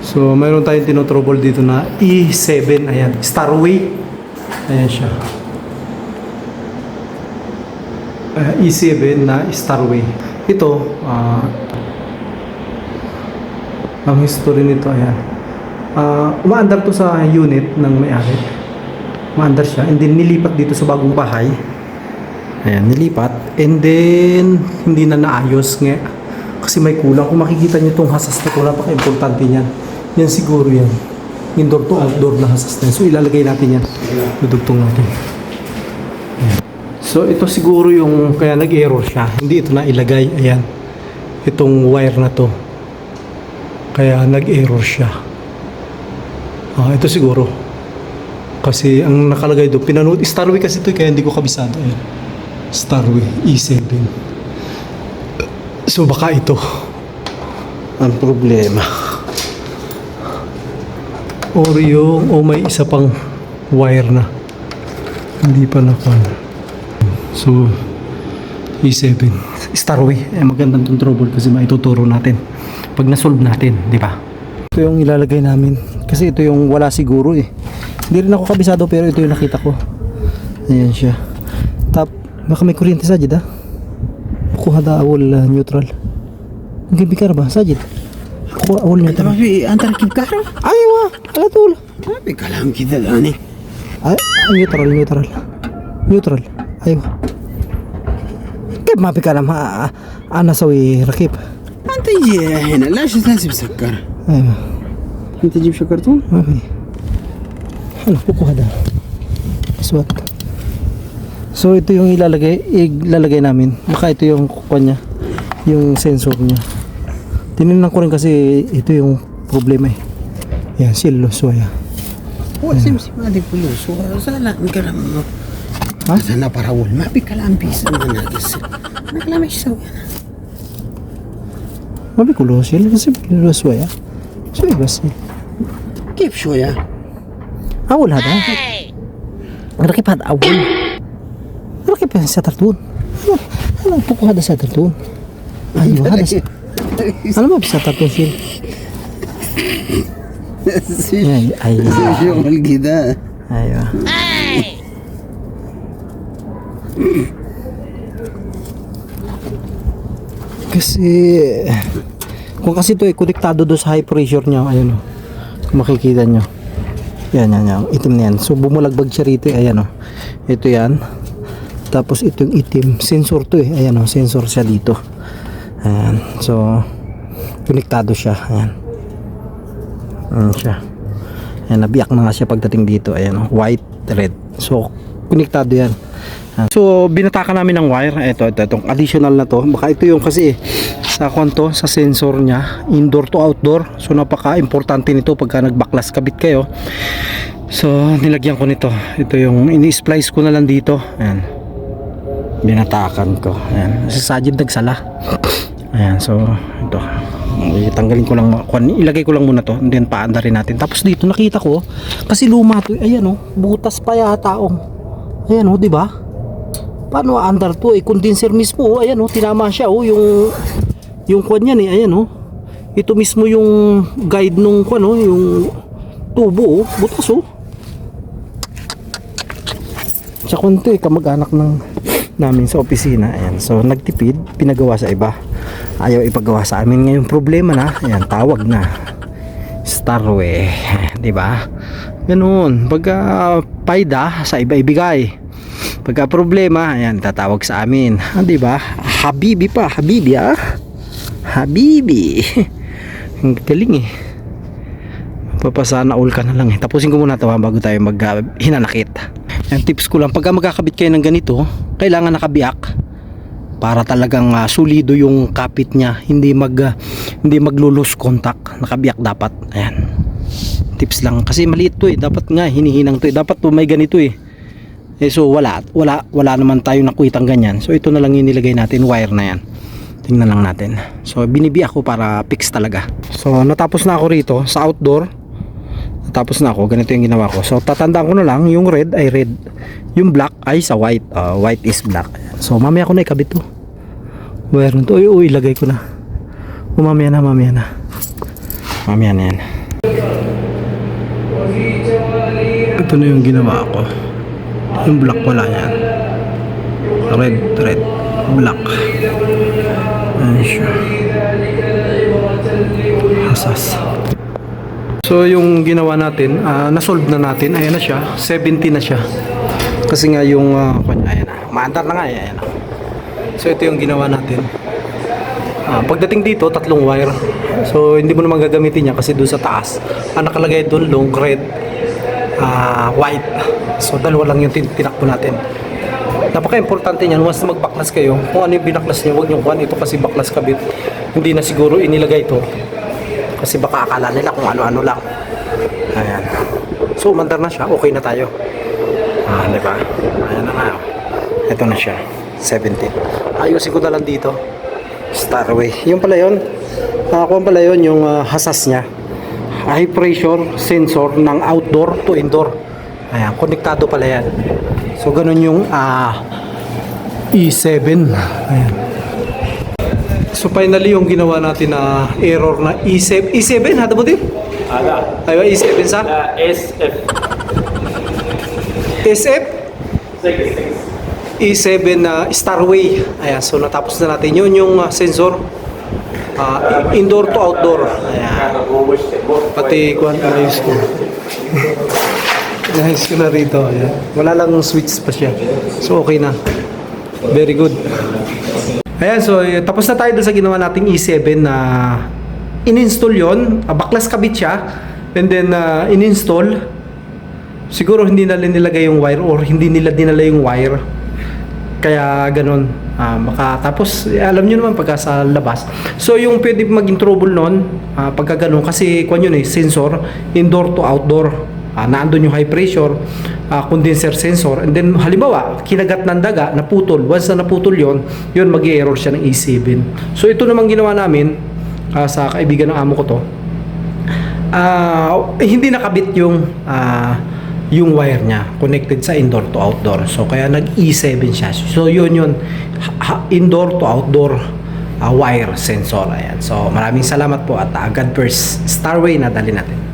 So, mayroon tayong tinotrouble dito na E7. Ayan, Starway. Ayan siya. Ah, E7 na Starway. Ito, ah, ang history nito, ayan. Ah, umaandar to sa unit ng may-ari. Umaandar siya. And then, nilipat dito sa bagong bahay. Ayan, nilipat. And then, hindi na naayos nga. Kasi may kulang. Kung makikita niyo itong hasas na ito, napaka-importante niyan. Yan siguro yan. Indoor to outdoor na hasas na. So, ilalagay natin yan. Dudugtong natin. So, ito siguro yung kaya nag-error siya. Hindi ito na ilagay. Ayan. Itong wire na to. Kaya nag-error siya. Ah, ito siguro. Kasi ang nakalagay doon, pinanood, Starway kasi ito, kaya hindi ko kabisado. Ayan. Starway E7. So baka ito ang problema. Or yung, o may isa pang wire na. Hindi pa na So, E7. Starway. Eh, magandang tong trouble kasi maituturo natin. Pag nasolve natin, di ba? Ito yung ilalagay namin. Kasi ito yung wala siguro eh. Hindi rin ako kabisado pero ito yung nakita ko. Ayan siya. Tap, baka may kuryente sa ah. خو هذا أول نيوترال ممكن بكهرباء ساجد. خو أول نيوترال ما طيب، في أنت راكب كهرباء أيوه على طول. ما كلام كذا الآن. نيوترال نيوترال نيوترال أيوه. كيف ما كلام؟ أنا أسوي ركيب أنت يجي هنا ليش تنسب سكر؟ أيوه. أنت تجيب شكرتون ما في. حلو فوق هذا. اسود So ito yung ilalagay, ilalagay namin. Baka ito yung kukuha niya, yung sensor niya. Tinignan ko rin kasi ito yung problema eh. Yan, silos waya. Oh, sim sim adik puluso. Sana ang karam mo. Ha? Sana para wal. Mabi ka lang bisa na nagis. Nakalamish sa wala. Mabi kulo sila kasi silos waya. So ibas. Kif shoya. Awol hada. Rakip hada awol ka sa tartun. Ano? Anong pukuha da sa tartun? Ano ba? Sa... Ano ba sa tartun sir? ay, ay. Yung malgida. Ayo. Ay! Kasi kung kasi to eh, konektado do sa high pressure niya, ayun oh. Kung makikita niyo. Yan, yan, yan. Itim na yan. So, bumulagbag siya rito. Eh. Ayan, oh. Ito yan. Tapos ito yung itim. Sensor to eh. Ayan oh. Sensor siya dito. Ayan. So konektado siya. Ayan. Ayan siya. Ayan, nabiyak na nga siya pagdating dito. Ayan, oh, white, red. So, konektado yan. Ayan. So, binatakan namin ng wire. Ito, ito, itong additional na to. Baka ito yung kasi sa kwanto, sa sensor niya, indoor to outdoor. So, napaka-importante nito pagka nagbaklas kabit kayo. So, nilagyan ko nito. Ito yung ini-splice ko na lang dito. Ayan. Binatakan ko. Ayan. Sa sajid nagsala. Ayan, so ito. Tanggalin ko lang, ilagay ko lang muna to, and then paanda rin natin. Tapos dito nakita ko, kasi luma to, ayan oh, butas pa yata oh. Ayan oh, di ba? Paano aandar to? Eh, condenser mismo oh, ayan oh, tinama siya oh, yung yung kuan yan eh, ayan oh. Ito mismo yung guide nung kuan oh, yung tubo oh, butas oh. Sa kunti, kamag-anak ng namin sa opisina. Ayan. So, nagtipid, pinagawa sa iba. Ayaw ipagawa sa amin. Ngayon, problema na. Ayan, tawag na. Starway. di ba? Ganun. Pagka paida, sa iba ibigay. Pagka problema, ayan, tatawag sa amin. Ah, di ba? Habibi pa. Habibi, ah. Habibi. Ang galing eh. Papasana all ka na lang eh. Tapusin ko muna ito bago tayo mag uh, hinanakit. Yung tips ko lang, pagka magkakabit kayo ng ganito, kailangan nakabiak para talagang uh, solido yung kapit niya, hindi mag uh, hindi maglo-lose contact. Nakabiyak dapat. Ayan. Tips lang kasi maliit to eh. Dapat nga hinihinang to eh. Dapat may ganito eh. Eh so wala, wala, wala naman tayo nakuitang ganyan. So ito na lang yung natin, wire na yan. Tingnan lang natin. So binibiyak ko para fix talaga. So natapos na ako rito sa outdoor tapos na ako ganito yung ginawa ko. So tatandaan ko na lang yung red ay red. Yung black ay sa white. Uh, white is black. So mamaya ko na ikabit to. Wire nito uy uy ilagay ko na. O mamaya na mamaya na. Mamaya na yan. Ito na yung ginawa ko. Yung black wala yan. Red red. Black. Ayun siya. Hasas So yung ginawa natin, ah, na-solve na natin. Ayan na siya. 70 na siya. Kasi nga yung, uh, ayan na. Maandar na nga. eh, Ayan na. So ito yung ginawa natin. Ah, pagdating dito, tatlong wire. So hindi mo naman gagamitin yan kasi doon sa taas. Ang nakalagay doon, long red, ah, white. So dalawa lang yung tin- tinakbo natin. Napaka-importante niyan once na magbaklas kayo, kung ano yung binaklas niyo, huwag niyo kuhan ito kasi baklas kabit. Hindi na siguro inilagay ito. Kasi baka akala nila kung ano-ano lang. Ayan. So umandar na siya, okay na tayo. Ah, di ba? Ayan na nga. oh. Ito na siya. 17. Ayusin ko na lang dito. Starway. Yung pala yun. Uh, kung pala yun, yung ah, hasas niya. High pressure sensor ng outdoor to indoor. Ayan, konektado pala yan. So, ganun yung ah, E7. Ayan. So, finally, yung ginawa natin na error na E7. E7, hada mo din? Ada. Aywa, E7 sa? Uh, SF. SF? Sige, sige. E7 na Starway. Ayan, so natapos na natin yun yung ah, sensor. I- indoor to outdoor. Ayan. Pati kuhan ayos ko. Ayos ko na rito. Ayan. Wala lang switch pa siya. So okay na. Very good. Ayan, so eh, tapos na tayo sa ginawa nating E7 na in-install yon, ah, baklas kabit siya, and then ah, in-install. Siguro hindi nila nilagay yung wire or hindi nila dinala yung wire. Kaya ganun. Ah, baka tapos eh, alam niyo naman pagka sa labas. So yung pwede maging trouble noon ah, pagka ganun kasi kwan yun eh sensor indoor to outdoor. Ah, naandun yung high pressure ah, condenser sensor and then halimbawa kinagat ng daga naputol once na naputol yon yun mag-error siya ng E7 so ito namang ginawa namin ah, sa kaibigan ng amo ko to eh, hindi nakabit yung ah, yung wire niya connected sa indoor to outdoor. So kaya nag E7 siya. So yun yun indoor to outdoor ah, wire sensor. Ayan. So maraming salamat po at uh, God first Starway na dali natin.